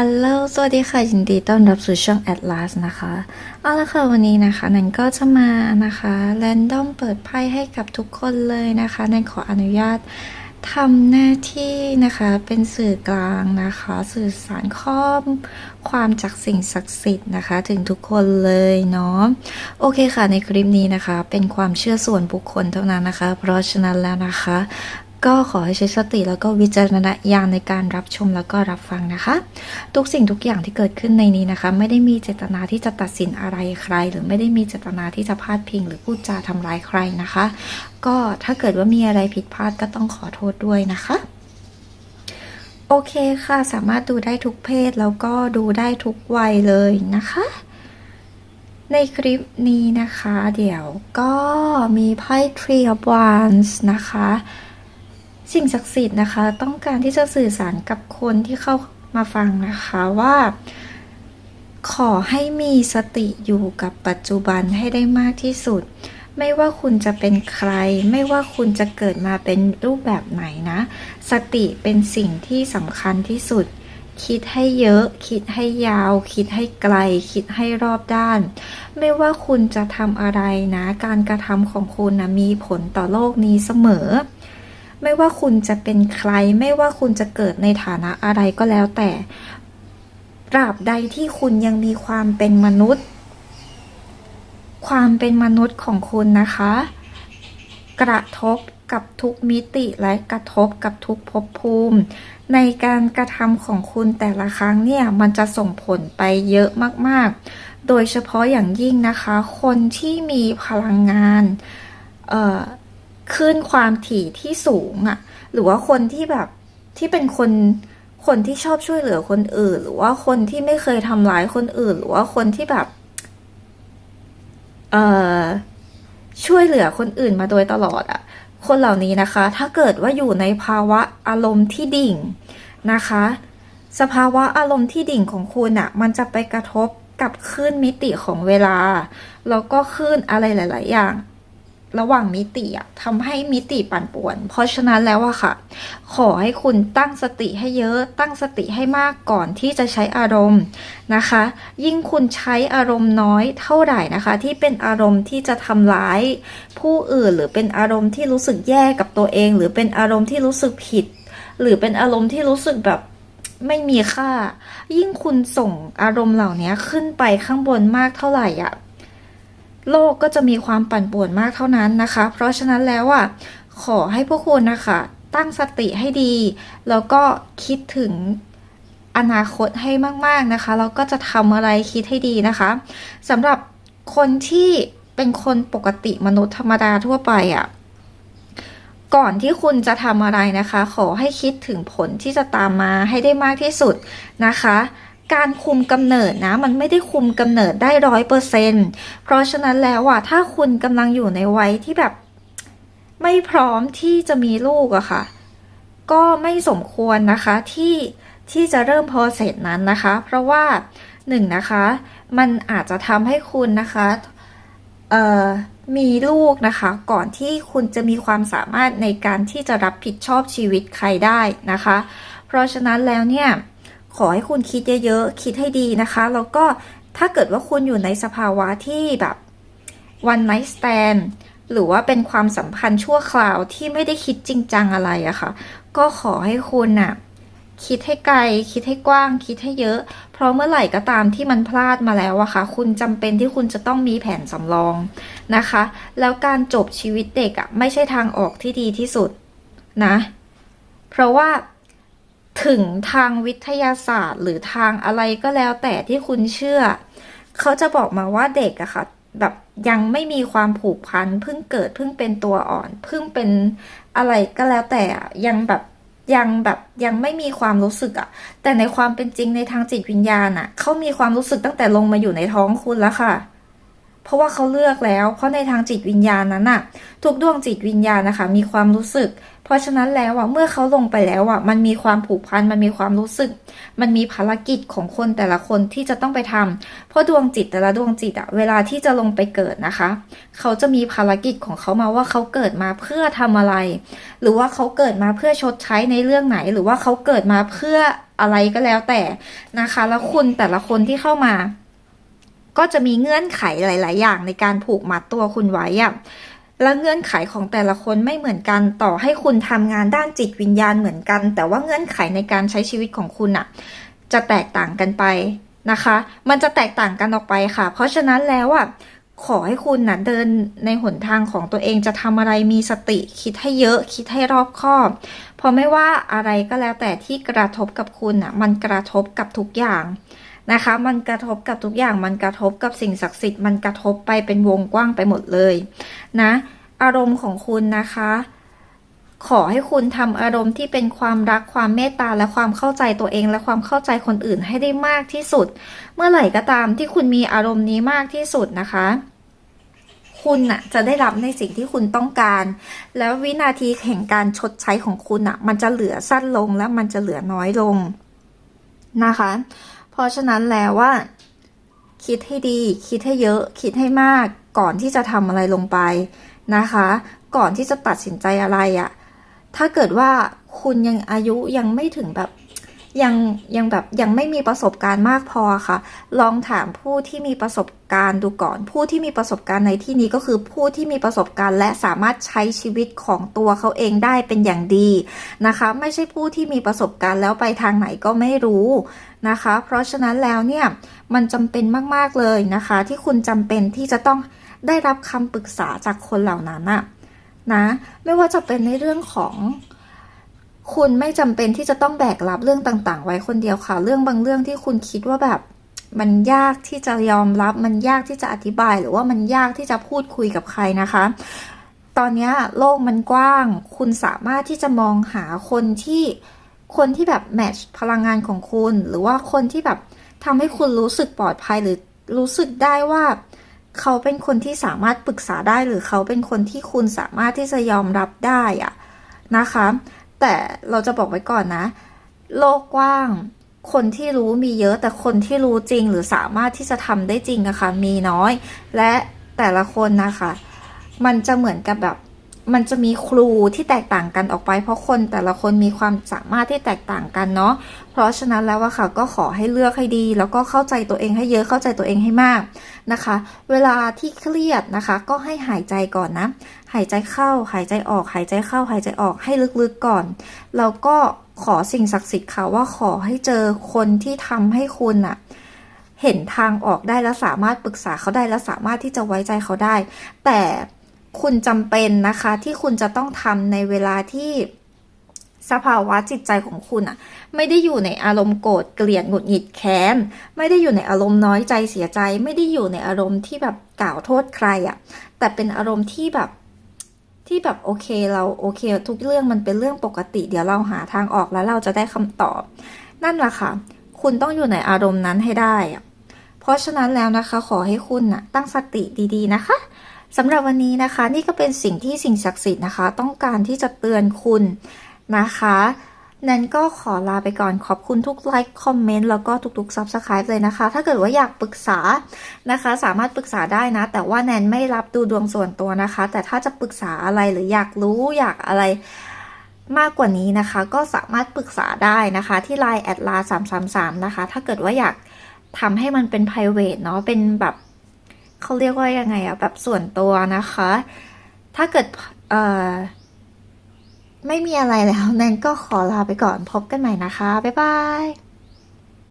อัลโลสวัสดีค่ะ ยินดีต้อนรับสู่ช่อง Atlas นะคะ เอาละค่ะ วันนี้นะคะ นันก็จะมานะคะแรนดอมเปิดไพ่ให้กับทุกคนเลยนะคะ นันขออนุญาตทำหน้าที่นะคะเป็นสื่อกลางนะคะ สื่อสารข้อความจากสิ่งศักดิ์สิทธิ์นะคะ ถึงทุกคนเลยเนาะโอเคค่ะในคลิปนี้นะคะ เป็นความเชื่อส่วนบุคคลเท่านั้นนะคะ เพราะฉะนั้นแล้วนะคะ ก็ขอให้ใช้สติแล้วก็วิจารณญาณในการรับชมแล้วก็รับฟังนะคะ ทุกสิ่งทุกอย่างที่เกิดขึ้นในนี้นะคะ ไม่ได้มีเจตนาที่จะตัดสินอะไรใคร หรือไม่ได้มีเจตนาที่จะพาดพิง หรือพูดจาทำร้ายใครนะคะ ก็ถ้าเกิดว่ามีอะไรผิดพลาดก็ต้องขอโทษด้วยนะคะโอเคค่ะ สามารถดูได้ทุกเพศแล้วก็ดูได้ทุกวัยเลยนะคะ ในคลิปนี้นะคะ เดี๋ยวก็มีไพ่ Tree of Wands นะคะ สิ่งศักดิ์สิทธิ์นะคะ ต้องการที่จะสื่อสารกับคนที่เข้ามาฟังนะคะว่า ขอให้มีสติอยู่กับปัจจุบันให้ได้มากที่สุด ไม่ว่าคุณจะเป็นใคร ไม่ว่าคุณจะเกิดมาเป็นรูปแบบไหนนะ สติเป็นสิ่งที่สำคัญที่สุด คิดให้เยอะ คิดให้ยาว คิดให้ไกล คิดให้รอบด้าน ไม่ว่าคุณจะทำอะไรนะ การกระทำของคุณนะมีผลต่อโลกนี้เสมอ ไม่ว่าคุณจะเป็นใคร ไม่ว่าคุณจะเกิดในฐานะอะไรก็แล้วแต่ตราบใดที่คุณยังมีความเป็นมนุษย์ ความเป็นมนุษย์ของคุณนะคะ กระทบกับทุกมิติและกระทบกับทุกภพภูมิ ในการกระทำของคุณแต่ละครั้งเนี่ย มันจะส่งผลไปเยอะมากๆ โดยเฉพาะอย่างยิ่งนะคะ คนที่มีพลังงาน เอ่อ ขึ้นความถี่ที่สูงอะ่ะ หรือว่าคนที่แบบที่เป็นคนคนที่ชอบช่วยเหลือคนอื่น หรือว่าคนที่ไม่เคยทำร้ายคนอื่น หรือว่าคนที่แบบ เอ่อช่วยเหลือคนอื่นมาโดยตลอดอะคนเหล่านี้นะคะ ถ้าเกิดว่าอยู่ในภาวะอารมณ์ที่ดิ่งนะคะ สภาวะอารมณ์ที่ดิ่งของคุณอะ มันจะไปกระทบกับคลื่นมิติของเวลา แล้วก็คลื่นอะไรหลาย ๆ อย่าง ระหว่างมิติอะทำให้มิติปั่นป่วน เพราะฉะนั้นแล้วอะค่ะ ขอให้คุณตั้งสติให้เยอะตั้งสติให้มากก่อนที่จะใช้อารมณ์นะคะ ยิ่งคุณใช้อารมณ์น้อยเท่าไหร่นะคะ ที่เป็นอารมณ์ที่จะทำร้าย ผู้อื่นหรือเป็นอารมณ์ที่รู้สึกแย่กับตัวเอง หรือเป็นอารมณ์ที่รู้สึกผิด หรือเป็นอารมณ์ที่รู้สึกแบบไม่มีค่า ยิ่งคุณส่งอารมณ์เหล่านี้ขึ้นไปข้างบนมากเท่าไหร่อะ โลกก็จะมีความปั่นป่วนมากเท่านั้นนะคะ เพราะฉะนั้นแล้วอะขอให้พวกคุณนะคะ ตั้งสติให้ดี แล้วก็คิดถึงอนาคตให้มาก ๆนะคะ แล้วก็จะทำอะไรคิดให้ดีนะคะสำหรับคนที่เป็นคนปกติมนุษย์ธรรมดาทั่วไปอะก่อนที่คุณจะทำอะไรนะคะ ขอให้คิดถึงผลที่จะตามมาให้ได้มากที่สุดนะคะ การคุมกำเนิดนะ มันไม่ได้คุมกำเนิดได้ร้อยเปอร์เซ็นเพราะฉะนั้นแล้วอะถ้าคุณกำลังอยู่ในวัยที่แบบ ไม่พร้อมที่จะมีลูกอะค่ะ ก็ไม่สมควรนะคะที่ที่จะเริ่มพอเสร็จนั้นนะคะ เพราะว่าหนึ่งนะคะ มันอาจจะทำให้คุณนะคะเอ่อมีลูกนะคะ ก่อนที่คุณจะมีความสามารถในการที่จะรับผิดชอบชีวิตใครได้นะคะ เพราะฉะนั้นแล้วเนี่ย ขอให้คุณคิดเยอะๆ คิดให้ดีนะคะ แล้วก็ถ้าเกิดว่าคุณอยู่ในสภาวะที่แบบ one night stand หรือว่าเป็นความสัมพันธ์ชั่วคราวที่ไม่ได้คิดจริงจังอะไรอะค่ะ ก็ขอให้คุณน่ะคิดให้ไกล คิดให้กว้าง คิดให้เยอะ เพราะเมื่อไหร่ก็ตามที่มันพลาดมาแล้วอะค่ะ คุณจำเป็นที่คุณจะต้องมีแผนสำรองนะคะ แล้วการจบชีวิตเด็กอะไม่ใช่ทางออกที่ดีที่สุดนะ เพราะว่า ถึงทางวิทยาศาสตร์ หรือทางอะไรก็แล้วแต่ที่คุณเชื่อ เขาจะบอกมาว่าเด็กอะค่ะแบบยังไม่มีความผูกพันเพิ่งเกิดเพิ่งเป็นตัวอ่อนเพิ่งเป็นอะไรก็แล้วแต่ยังแบบยังแบบยังไม่มีความรู้สึกอะแต่ในความเป็นจริงในทางจิตวิญญาณอะเขามีความรู้สึกตั้งแต่ลงมาอยู่ในท้องคุณแล้วค่ะ เพราะว่าเขาเลือกแล้ว เพราะในทางจิตวิญญาณนั้นอะทุกดวงจิตวิญญาณนะคะ มีความรู้สึก เพราะฉะนั้นแล้วอะเมื่อเขาลงไปแล้วอะมันมีความผูกพันมันมีความรู้สึก มันมีภารกิจของคนแต่ละคนที่จะต้องไปทำเพราะดวงจิตแต่ละดวงจิตอะเวลาที่จะลงไปเกิดนะคะ เขาจะมีภารกิจของเขามาว่าเขาเกิดมาเพื่อทำอะไร หรือว่าเขาเกิดมาเพื่อชดใช้ในเรื่องไหน หรือว่าเขาเกิดมาเพื่ออะไรก็แล้วแต่นะคะ แล้วคุณแต่ละคนที่เข้ามา ก็จะมีเงื่อนไขหลาย ๆ อย่างในการผูกมัดตัวคุณไว้อะและเงื่อนไขของแต่ละคนไม่เหมือนกันต่อให้คุณทำงานด้านจิตวิญญาณเหมือนกัน แต่ว่าเงื่อนไขในการใช้ชีวิตของคุณอะจะแตกต่างกันไปนะคะ มันจะแตกต่างกันออกไปค่ะ เพราะฉะนั้นแล้วอะขอให้คุณนะเดินในหนทางของตัวเองจะทำอะไรมีสติคิดให้เยอะคิดให้รอบคอบ เพราะไม่ว่าอะไรก็แล้วแต่ที่กระทบกับคุณอะมันกระทบกับทุกอย่าง นะคะ มันกระทบกับทุกอย่างมันกระทบกับสิ่งศักดิ์สิทธิ์มันกระทบไปเป็นวงกว้างไปหมดเลยนะอารมณ์ของคุณนะคะ ขอให้คุณทำอารมณ์ที่เป็นความรักความเมตตาและความเข้าใจตัวเอง และความเข้าใจคนอื่นให้ได้มากที่สุด เมื่อไหร่ก็ตามที่คุณมีอารมณ์นี้มากที่สุดนะคะคุณน่ะจะได้รับในสิ่งที่คุณต้องการ แล้ววินาทีแห่งการชดใช้ของคุณน่ะ มันจะเหลือสั้นลงและมันจะเหลือน้อยลงนะคะ เพราะฉะนั้นแล้วว่า คิดให้ดี คิดให้เยอะ คิดให้มาก ก่อนที่จะทำอะไรลงไปนะคะ ก่อนที่จะตัดสินใจอะไรอะ่ะ ถ้าเกิดว่าคุณยังอายุยังไม่ถึงแบบ ยังยังแบบยังไม่มีประสบการณ์มากพอค่ะ ลองถามผู้ที่มีประสบการณ์ดูก่อน ผู้ที่มีประสบการณ์ในที่นี้ก็คือผู้ที่มีประสบการณ์ และสามารถใช้ชีวิตของตัวเขาเองได้เป็นอย่างดีนะคะ ไม่ใช่ผู้ที่มีประสบการณ์แล้วไปทางไหนก็ไม่รู้นะคะ เพราะฉะนั้นแล้วเนี่ยมันจำเป็นมากๆเลยนะคะ ที่คุณจำเป็นที่จะต้องได้รับคำปรึกษาจากคนเหล่านั้นอะนะไม่ว่าจะเป็นในเรื่องของ คุณไม่จำเป็นที่จะต้องแบกรับเรื่องต่าง ๆ ไว้คนเดียวค่ะ เรื่องบางเรื่องที่คุณคิดว่าแบบมันยากที่จะยอมรับ มันยากที่จะอธิบาย หรือว่ามันยากที่จะพูดคุยกับใครนะคะ ตอนนี้โลกมันกว้าง คุณสามารถที่จะมองหาคนที่คนที่แบบแมทช์พลังงานของคุณ หรือว่าคนที่แบบทำให้คุณรู้สึกปลอดภัยหรือรู้สึกได้ว่า เขาเป็นคนที่สามารถปรึกษาได้ หรือเขาเป็นคนที่คุณสามารถที่จะยอมรับได้อะนะคะ แต่เราจะบอกไว้ก่อนนะ โลกกว้าง คนที่รู้มีเยอะแต่คนที่รู้จริงหรือสามารถที่จะทำได้จริงนะคะมีน้อย และแต่ละคนนะคะ มันจะเหมือนกับแบบ มันจะมีครูที่แตกต่างกันออกไป เพราะคนแต่ละคนมีความสามารถที่แตกต่างกันเนาะเพราะฉะนั้นแล้วอะค่ะก็ขอให้เลือกให้ดี แล้วก็เข้าใจตัวเองให้เยอะเข้าใจตัวเองให้มากนะคะ เวลาที่เครียดนะคะ ก็ให้หายใจก่อนนะหายใจเข้าหายใจออก หายใจเข้าหายใจออกให้ลึกๆก่อนแล้วก็ขอสิ่งศักดิ์สิทธิ์ค่ะว่าขอให้เจอคนที่ทำให้คุณอะเห็นทางออกได้และสามารถปรึกษาเขาได้และสามารถที่จะไว้ใจเขาได้ แต่ คุณจำเป็นนะคะที่คุณจะต้องทำในเวลาที่สภาวะจิตใจของคุณอะไม่ได้อยู่ในอารมณ์โกรธเกลียดหงุดหงิดแค้น ไม่ได้อยู่ในอารมณ์น้อยใจเสียใจ ไม่ได้อยู่ในอารมณ์ที่แบบกล่าวโทษใครอะแต่เป็นอารมณ์ที่แบบที่แบบโอเคเราโอเค ทุกเรื่องมันเป็นเรื่องปกติ เดี๋ยวเราหาทางออกแล้วเราจะได้คำตอบ นั่นแหละค่ะ คุณต้องอยู่ในอารมณ์นั้นให้ได้ เพราะฉะนั้นแล้วนะคะ ขอให้คุณนะตั้งสติดีๆนะคะ สำหรับวันนี้นะคะ นี่ก็เป็นสิ่งที่สิ่งศักดิ์สิทธิ์นะคะ ต้องการที่จะเตือนคุณนะคะ นั้นก็ขอลาไปก่อนขอบคุณทุกไลค์คอมเมนต์แล้วก็ทุกๆ Subscribe เลยนะคะ ถ้าเกิดว่าอยากปรึกษานะคะ สามารถปรึกษาได้นะ แต่ว่าแนนไม่รับดูดวงส่วนตัวนะคะ แต่ถ้าจะปรึกษาอะไรหรืออยากรู้อยากอะไรมากกว่านี้นะคะ ก็สามารถปรึกษาได้นะคะ ที่ Line แอดลา333นะคะ ถ้าเกิดว่าอยากทำให้มันเป็น private เนาะเป็นแบบ เขาเรียกว่ายังไงอะแบบส่วนตัวนะคะ ถ้าเกิดเอ่อไม่มีอะไรแล้วแนนก็ขอลาไปก่อนพบกันใหม่นะคะ บ๊ายบาย